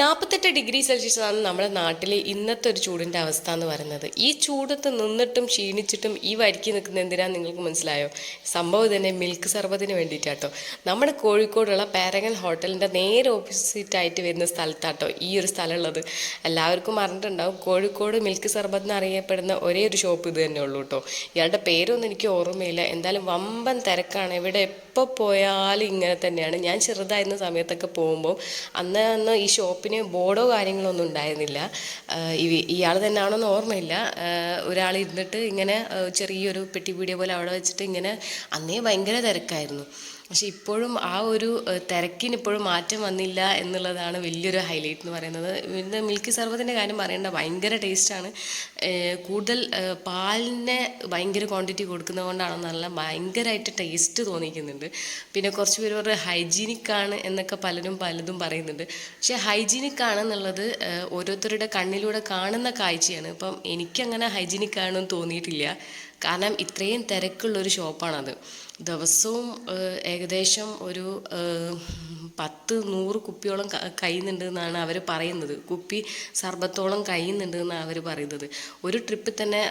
നാൽപ്പത്തെട്ട് degree Celsius ആണ് നമ്മുടെ നാട്ടിലെ ഇന്നത്തെ ഒരു ചൂടിന്റെ അവസ്ഥ എന്ന് പറയുന്നത്. ഈ ചൂടത്ത് നിന്നിട്ടും ക്ഷീണിച്ചിട്ടും ഈ വരിക്ക് നിൽക്കുന്ന എന്തിനാ നിങ്ങൾക്ക് മനസ്സിലായോ? സംഭവം തന്നെ മിൽക്ക് സർബത്തിന് വേണ്ടിയിട്ടാട്ടോ. നമ്മുടെ കോഴിക്കോടുള്ള പാരഗൺ ഹോട്ടലിന്റെ നേരെ ഓപ്പോസിറ്റ് ആയിട്ട് വരുന്ന സ്ഥലത്താട്ടോ ഈ ഒരു സ്ഥലമുള്ളത്. എല്ലാവർക്കും അറിഞ്ഞിട്ടുണ്ടാവും കോഴിക്കോട് മിൽക്ക് സർബത്ത് എന്നറിയപ്പെടുന്ന ഒരേ ഒരു ഷോപ്പ് ഇത് തന്നെ ഉള്ളൂ കേട്ടോ ഇയാളുടെ പേരൊന്നും എനിക്ക് ഓർമ്മയില്ല. എന്തായാലും വമ്പൻ തിരക്കാണ്. ഇവിടെ എപ്പോൾ പോയാലും ഇങ്ങനെ തന്നെയാണ്. ഞാൻ ചെറുതായിരുന്ന സമയത്തൊക്കെ പോകുമ്പോൾ അന്ന് അന്ന് ഈ ഷോപ്പിന് ബോർഡോ കാര്യങ്ങളൊന്നും ഉണ്ടായിരുന്നില്ല. ഇയാൾ തന്നെയാണോന്ന് ഓർമ്മയില്ല. ഒരാൾ ഇരുന്നിട്ട് ഇങ്ങനെ ചെറിയൊരു പെട്ടി പീടിക പോലെ അവിടെ വെച്ചിട്ട് ഇങ്ങനെ അന്നേ ഭയങ്കര തിരക്കായിരുന്നു. പക്ഷെ ഇപ്പോഴും ആ ഒരു തിരക്കിന് ഇപ്പോഴും മാറ്റം വന്നില്ല എന്നുള്ളതാണ് വലിയൊരു ഹൈലൈറ്റ് എന്ന് പറയുന്നത്. പിന്നെ മിൽക്കി സർബത്തിന്റെ കാര്യം പറയേണ്ട ഭയങ്കര ടേസ്റ്റാണ് കൂടുതൽ പാലിനെ ഭയങ്കര ക്വാണ്ടിറ്റി കൊടുക്കുന്നത് കൊണ്ടാണോ നല്ല ഭയങ്കരമായിട്ട് ടേസ്റ്റ് തോന്നിക്കുന്നുണ്ട്. പിന്നെ കുറച്ച് പേര് പറഞ്ഞ ഹൈജീനിക് ആണ് എന്നൊക്കെ പലരും പലതും പറയുന്നുണ്ട്. പക്ഷേ ഹൈജീനിക് ആണെന്നുള്ളത് ഓരോരുത്തരുടെ കണ്ണിലൂടെ കാണുന്ന കാഴ്ചയാണ്. ഇപ്പം എനിക്കങ്ങനെ ഹൈജീനിക് ആണെന്ന് തോന്നിയിട്ടില്ല. കാരണം ഇത്രയും തിരക്കുള്ളൊരു ഷോപ്പാണത്. ദിവസവും ഏകദേശം ഒരു പത്ത് നൂറ് കുപ്പിയോളം കഴിയുന്നുണ്ട് എന്നാണ് അവർ പറയുന്നത്. കുപ്പി സർബത്തോളം കഴിയുന്നുണ്ട് എന്നാണ് അവർ പറയുന്നത്. ഒരു ട്രിപ്പിൽ തന്നെ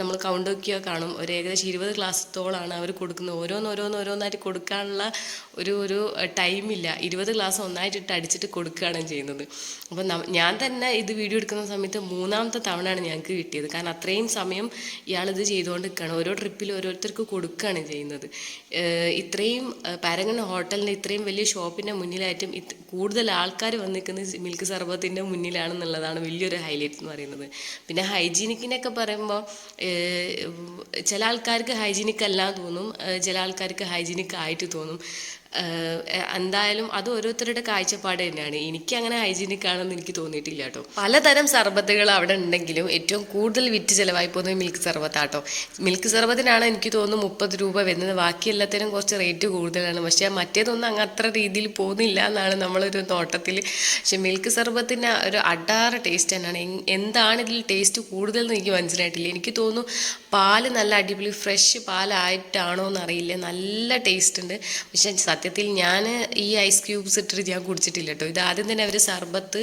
നമ്മൾ കൗണ്ട് നോക്കിയാൽ കാണും. ഒരു ഏകദേശം ഇരുപത് ഗ്ലാസ്സത്തോളാണ് അവർ കൊടുക്കുന്നത്. ഓരോന്നോരോന്ന് ഓരോന്ന് ഓരോന്നായിട്ട് കൊടുക്കാനുള്ള ഒരു ഒരു ടൈമില്ല. ഇരുപത് ഗ്ലാസ് ഒന്നായിട്ടിട്ട് അടിച്ചിട്ട് കൊടുക്കുകയാണ് ചെയ്യുന്നത്. അപ്പോൾ ഞാൻ തന്നെ ഇത് വീഡിയോ എടുക്കുന്ന സമയത്ത് മൂന്നാമത്തെ തവണയാണ് ഞങ്ങൾക്ക് കിട്ടിയത്. കാരണം അത്രയും സമയം ഇയാളിത് ചെയ്തുകൊണ്ട് നിൽക്കുകയാണ് ഓരോ ട്രിപ്പിൽ ഓരോരുത്തർക്ക് കൊടുക്കുകയാണ് ചെയ്യുന്നത്. ഇത്രയും പാരഗൺ ഹോട്ടലിന്റെ ഇത്രയും വലിയ ഷോപ്പിന്റെ മുന്നിലായിട്ടും ഇത് കൂടുതൽ ആൾക്കാർ വന്ന് നിൽക്കുന്നത് മിൽക്ക് സർബത്തിന്റെ മുന്നിലാണെന്നുള്ളതാണ് വലിയൊരു ഹൈലൈറ്റ് എന്ന് പറയുന്നത്. പിന്നെ ഹൈജീനിക്കിനൊക്കെ പറയുമ്പോൾ ചില ആൾക്കാർക്ക് ഹൈജീനിക് അല്ല തോന്നും ചില ആൾക്കാർക്ക് ഹൈജീനിക് ആയിട്ട് തോന്നും. എന്തായാലും അത് ഓരോരുത്തരുടെ കാഴ്ചപ്പാട് തന്നെയാണ്. എനിക്ക് അങ്ങനെ ഹൈജീനിക് ആണെന്ന് എനിക്ക് തോന്നിയിട്ടില്ല കേട്ടോ. പലതരം സർബത്തുകൾ അവിടെ ഉണ്ടെങ്കിലും ഏറ്റവും കൂടുതൽ വിറ്റ് ചിലവായി പോകുന്നത് മിൽക്ക് സർബത്താട്ടോ. മിൽക്ക് സർബത്തിനാണ് എനിക്ക് തോന്നുന്നു മുപ്പത് രൂപ വരുന്നത്. ബാക്കി എല്ലാത്തിനും കുറച്ച് റേറ്റ് കൂടുതലാണ്. പക്ഷേ മറ്റേതൊന്നും അങ്ങ് അത്ര രീതിയിൽ പോകുന്നില്ല എന്നാണ് നമ്മളൊരു നോട്ടത്തിൽ. പക്ഷെ മിൽക്ക് സർബത്തിന് ഒരു അടാറ് ടേസ്റ്റ് തന്നെയാണ്. എന്താണ് ഇതിൽ ടേസ്റ്റ് കൂടുതൽ എന്ന് എനിക്ക് മനസ്സിലായിട്ടില്ല. എനിക്ക് തോന്നുന്നു പാൽ നല്ല അടിപൊളി ഫ്രഷ് പാലായിട്ടാണോ എന്നറിയില്ല നല്ല ടേസ്റ്റ് ഉണ്ട്. പക്ഷെ സത്യത്തിൽ ഞാൻ ഈ ഐസ് ക്യൂബ്സ് ഇട്ടിട്ട് ഞാൻ കുടിച്ചിട്ടില്ല കേട്ടോ ഇത് ആദ്യം തന്നെ അവർ സർബത്ത്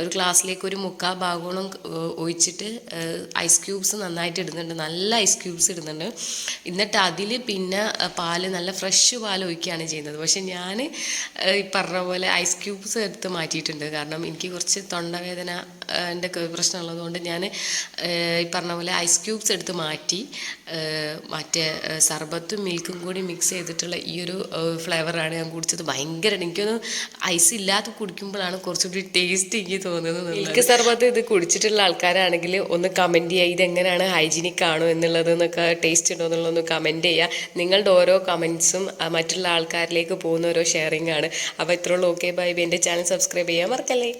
ഒരു ഗ്ലാസ്സിലേക്ക് ഒരു മുക്കാ ഭാഗോളം ഒഴിച്ചിട്ട് ഐസ് ക്യൂബ്സ് നന്നായിട്ട് ഇടുന്നുണ്ട്. നല്ല ഐസ് ക്യൂബ്സ് ഇടുന്നുണ്ട്. എന്നിട്ട് അതിൽ പിന്നെ പാൽ നല്ല ഫ്രഷ് പാൽ ഒഴിക്കുകയാണ് ചെയ്യുന്നത്. പക്ഷേ ഞാൻ ഈ പറഞ്ഞ പോലെ ഐസ് ക്യൂബ്സ് എടുത്ത് മാറ്റിയിട്ടുണ്ട്. കാരണം എനിക്ക് കുറച്ച് തൊണ്ടവേദന എന്റെ പ്രശ്നമുള്ളതുകൊണ്ട് ഞാൻ ഈ പറഞ്ഞ പോലെ ഐസ് ക്യൂബ്സ് എടുത്ത് മാറ്റി മറ്റേ സർബത്തും മിൽക്കും കൂടി മിക്സ് ചെയ്തിട്ടുള്ള ഈ ഒരു ഫ്ലേവറാണ് ഞാൻ കുടിച്ചത്. ഭയങ്കര എനിക്കൊന്ന് ഐസ് ഇല്ലാതെ കുടിക്കുമ്പോഴാണ് കുറച്ചുകൂടി ടേസ്റ്റ് എനിക്ക് തോന്നുന്നത് മിൽക്ക് സർബത്ത് ഇത് കുടിച്ചിട്ടുള്ള ആൾക്കാരാണെങ്കിൽ ഒന്ന് കമന്റ് ചെയ്യുക ഇതെങ്ങനെയാണ് ഹൈജീനിക് ആണോ എന്നുള്ളത് എന്നൊക്കെ ടേസ്റ്റ് ഉണ്ടോ എന്നുള്ളതൊന്ന് കമന്റ് ചെയ്യുക നിങ്ങളുടെ ഓരോ കമൻസും മറ്റുള്ള ആൾക്കാരിലേക്ക് പോകുന്ന ഓരോ ഷെയറിംഗ് ആണ്. അപ്പോൾ ഇത്രയുള്ളൂ ഓക്കെ ബൈ എന്റെ ചാനൽ സബ്സ്ക്രൈബ് ചെയ്യാൻ മറക്കല്ലേ?